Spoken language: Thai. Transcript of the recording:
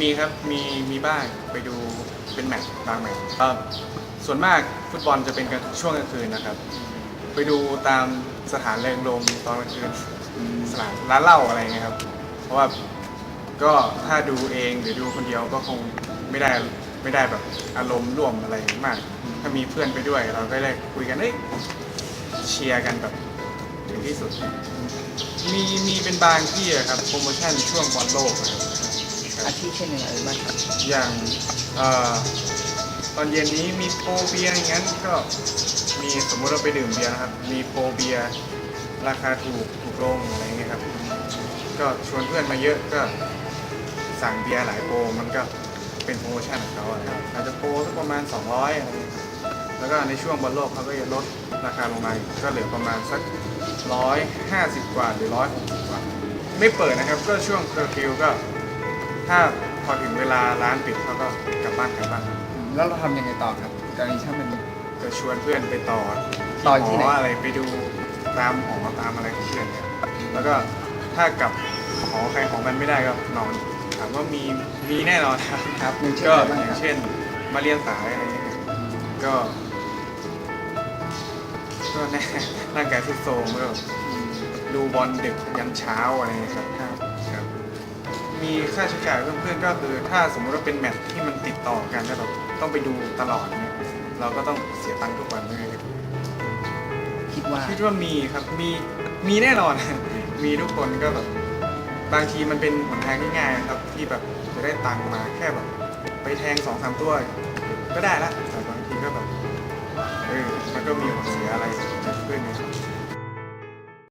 มีครับ มีมีบ้างไปดูเป็นแมตช์บางแมตช์เอ่อส่วนมากฟุตบอลจะเป็นกันช่วงกลางคืนนะครับ ไปดูตามสถานเริงรมย์ตอนกลางคืนสถานร้านเหล้าอะไรเงี้ยครับ เพราะว่าก็ถ้าดูเองหรือดูคนเดียวก็คงไม่ได้ไม่ได้แบบอารมณ์ร่วมอะไรมาก ถ้ามีเพื่อนไปด้วยเราก็เลยคุยกันเอ้ยเชียร์กันแบบถึงที่สุด มีมีเป็นบางที่อะครับโปรโมชั่นช่วงบอลโลกนะครับ อาชีพเช่นยังไงบ้างครับอย่างเอ่อตอนเย็นนี้มีโปรเบียร์อย่างนั้นก็มีสมมุติเราไปดื่มเบียร์นะครับ มีโปรเบียร์ราคาถูกถูกลงอะไรเงี้ยครับ ก็ชวนเพื่อนมาเยอะก็สั่งเบียร์หลายโปรมันก็เป็นโปรโมชั่นของเขาอะครับอาจจะโปรสักประมาณ 200อะไรเงี้ยครับแล้วก็ในช่วงบอลโลกเขาก็จะลดราคาลงมาอีกก็เหลือประมาณสัก 150 กว่าหรือ 160 กว่า ไม่เปิดนะครับ ก็ช่วงเคอร์ฟิวก็ ถ้าพอถึงเวลาร้านปิดเขาก็กลับบ้านกลับบ้านครับอืมแล้วเราทำยังไงต่อครับกรณีถ้ามัน ก็ชวนเพื่อนไปต่อต่อที่ไหน หอะไรไปดูตามหอตามอะไรของเพื่อนเนี่ยแล้วก็ถ้ากลับหอใครของมันไม่ได้ก็นอนถามว่ามีมีแน่นอนครับ ครับอย่างเช่นก็อะไรบ้างอย่าครังบเช่น มาเรียนสายอะไรเงี้ยก็ก็แน่ร่างกายทุดโทรมก็ดูบอลดึกยันเช้าอะไรเงี้ยครับ ครับครับ มีค่าใช้จ่ายเพื่อนๆก็คือถ้าสมมุติว่าเป็นแมตช์ที่มันติดต่อกันแล้วเราต้องไปดูตลอดเนี่ยเราก็ต้องเสียตังค์ทุกวันเลยครับคิดว่าคิดว่ามีครับมีมีแน่นอน มีทุกคนก็แบบบางทีมันเป็นหนทางที่ง่ายนะครับที่แบบจะได้ตังค์มาแค่แบบไปแทงสองสามตัวก็ได้ละแต่บางทีก็แบบเออมันก็มีผลเสียอะไรเกิดขึ้นไง